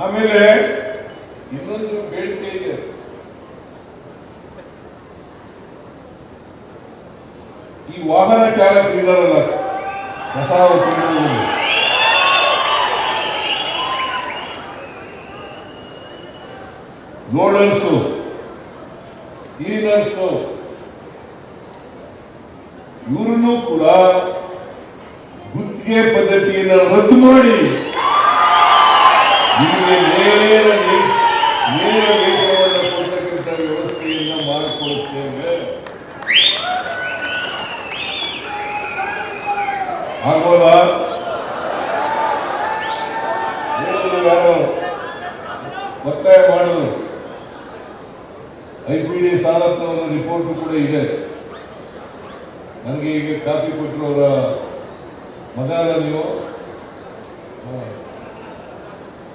ಆಮೇಲೆ ಇನ್ನೊಂದು ಬೇಡಿಕೆ ಇದೆ. ಈ ವಾಹನ ಚಾಲಕರಿದಾರಲ್ಲ ಕಸ ನೋಡಲ್ಸು ಈ ನರ್ಸು ಇವ್ರನ್ನೂ ಕೂಡ ಗುತ್ತಿಗೆ ಪದ್ಧತಿಯನ್ನು ರದ್ದು ಮಾಡಿ ನಿಮಗೆ ನೇರ ನೇರ ವ್ಯವಸ್ಥೆಯನ್ನು ಮಾಡಿಕೊಡುತ್ತೇವೆ. ಆಗೋಲ್ಲ ಒತ್ತಾಯ ಮಾಡಿದ್ರು ಐ ಪಿ ಡಿ ಸಾಲಪ್ಪನವರ ರಿಪೋರ್ಟ್ ಕೂಡ ಇದೆ. ನನಗೆ ಈಗ ಕಾಪಿ ಕೊಟ್ಟರು ಅವರ ಮಗಾಲ ನೀವು.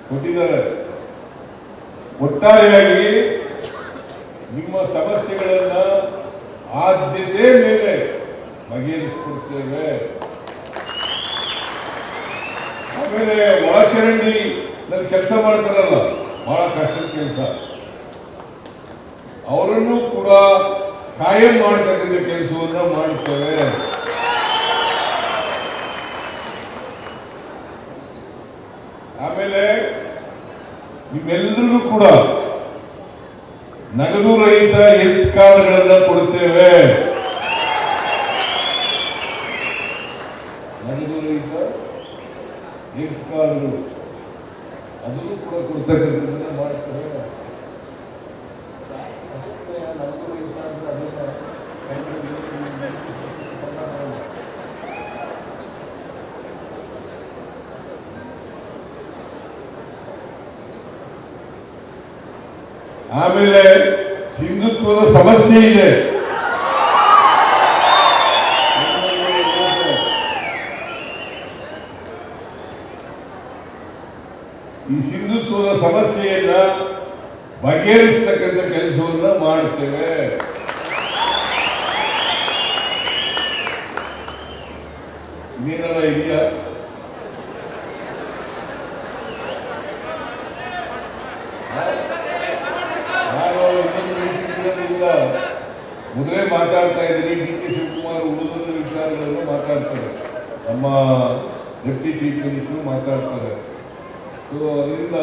ಕೊಟ್ಟಿದ್ದಾರೆ. ಒಟ್ಟಾರೆಯಾಗಿ ನಿಮ್ಮ ಸಮಸ್ಯೆಗಳನ್ನ ಆದ್ಯತೆ ಮೇಲೆ ಬಗೆಹರಿಸಿಕೊಡ್ತೇವೆ. ಆಮೇಲೆ ಒಳಚರಂಡಿ ನನ್ನ ಕೆಲಸ ಮಾಡ್ತಾರಲ್ಲ, ಬಹಳ ಕಷ್ಟದ ಕೆಲಸ. ಅವರನ್ನು ಕೂಡ ಕಾಯಂ ಮಾಡ್ತಕ್ಕಂಥ ಕೆಲಸವನ್ನು ಮಾಡ್ತೇವೆ ಆಮೇಲೆ ನಿಮ್ಮೆಲ್ಲರಿಗೂ ಕೂಡ ನಗದು ರಹಿತ ಹೆಲ್ತ್ ಕಾರ್ಡ್ಗಳನ್ನ ಕೊಡ್ತೇವೆ ನಗದು ರಹಿತ ಹೆಲ್ತ್ ಕಾರ್ಡ್ಗಳು ಅದನ್ನು ಕೂಡ ಕೊಡ್ತಕ್ಕಂಥದ್ದನ್ನ ಮಾಡ್ತೇವೆ ಅಷ್ಟೇ ನಗದು ರಹಿತ ಅಂದ್ರೆ ಅದನ್ನ ಆಮೇಲೆ ಸಿಂಧುತ್ವದ ಸಮಸ್ಯೆ ಇದೆ. ಈ ಸಿಂಧುತ್ವದ ಸಮಸ್ಯೆಯನ್ನ ಬಗೆಹರಿಸತಕ್ಕಂಥ ಕೆಲಸವನ್ನ ಮಾಡ್ತೇವೆ ಇನ್ನೇನಾರ ಇದೆಯಾ ಮಾತಾಡ್ತಾ ಇದ್ದೀನಿ. ಡಿ ಕೆ ಶಿವಕುಮಾರ್ ಉಳಿದ ವಿಚಾರಗಳನ್ನು ಮಾತಾಡ್ತಾರೆ. ನಮ್ಮ ಡೆಪ್ಟಿ ಚೀಫ್ ಮಿನಿಸ್ಟರ್ ಮಾತಾಡ್ತಾರೆ. ಸೊ ಅದರಿಂದ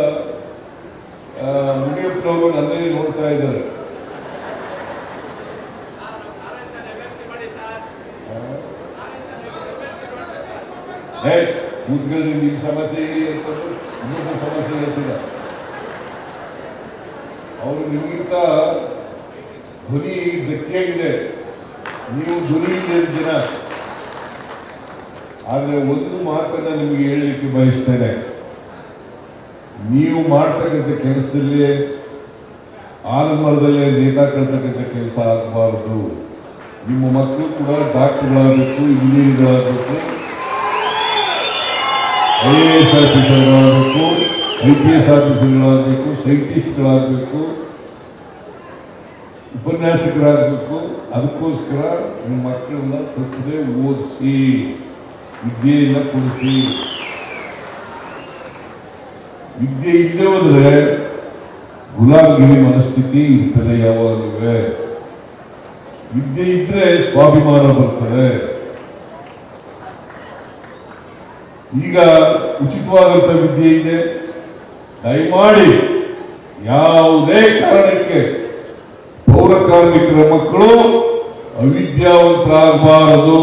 ಮುನಿಯಪ್ಪನವರು ನನ್ನೇ ನೋಡ್ತಾ ಇದ್ದಾರೆ. ಕೂತ್ಕೊಳ್ಳಿ ನಿಮ್ಮ ಸಮಸ್ಯೆ ಹೇಳಿ ಅಂತಂದ್ರೆ ಇನ್ನೊಂದು ಸಮಸ್ಯೆ ಹೇಳ್ತಿಲ್ಲ ಅವರು ನಿಮಗಿಂತ ಧ್ವನಿ ಗಟ್ಟಿಯಾಗಿದೆ. ನೀವು ಧ್ವನಿ ಜನ ಆದರೆ ಒಂದು ಮಾತನ್ನು ನಿಮಗೆ ಹೇಳಲಿಕ್ಕೆ ಬಯಸ್ತೇನೆ. ನೀವು ಮಾಡ್ತಕ್ಕಂಥ ಕೆಲಸದಲ್ಲಿ, ಆಲಮರದಲ್ಲೇ ನೇತಾಡ್ತಕ್ಕಂಥ ಕೆಲಸ ಆಗಬಾರದು. ನಿಮ್ಮ ಮಕ್ಕಳು ಕೂಡ ಡಾಕ್ಟರ್ಗಳಾಗಬೇಕು, ಇಂಜಿನಿಯರ್ಗಳಾಗಬೇಕು, ಐ ಎ ಎಸ್ ಆಫೀಸರ್ಗಳಾಗಬೇಕು, ಐ ಪಿ ಎಸ್ ಆಫೀಸರ್ಗಳಾಗಬೇಕು, ಸೈಂಟಿಸ್ಟ್ಗಳಾಗಬೇಕು. ಉಪನ್ಯಾಸಕರಾಗಬೇಕು ಅದಕ್ಕೋಸ್ಕರ ನಿಮ್ಮ ಮಕ್ಕಳನ್ನ ತಪ್ಪದೆ ಓದಿಸಿ, ವಿದ್ಯೆಯನ್ನು ಕೊಡಿಸಿ. ವಿದ್ಯೆ ಇಲ್ಲದೆ ಹೋದ್ರೆ ಗುಲಾಮಗಿರಿ ಮನಸ್ಥಿತಿ ಇರ್ತದೆ ಯಾವಾಗಲೂ. ವಿದ್ಯೆ ಇದ್ರೆ ಸ್ವಾಭಿಮಾನ ಬರ್ತದೆ. ಈಗ ಉಚಿತವಾದಂಥ ವಿದ್ಯೆ ಇದೆ. ದಯಮಾಡಿ ಯಾವುದೇ ಕಾರಣಕ್ಕೆ ಪೌರ ಕಾರ್ಮಿಕರ ಮಕ್ಕಳು ಅವಿದ್ಯಾವಂತರಾಗಬಾರದು.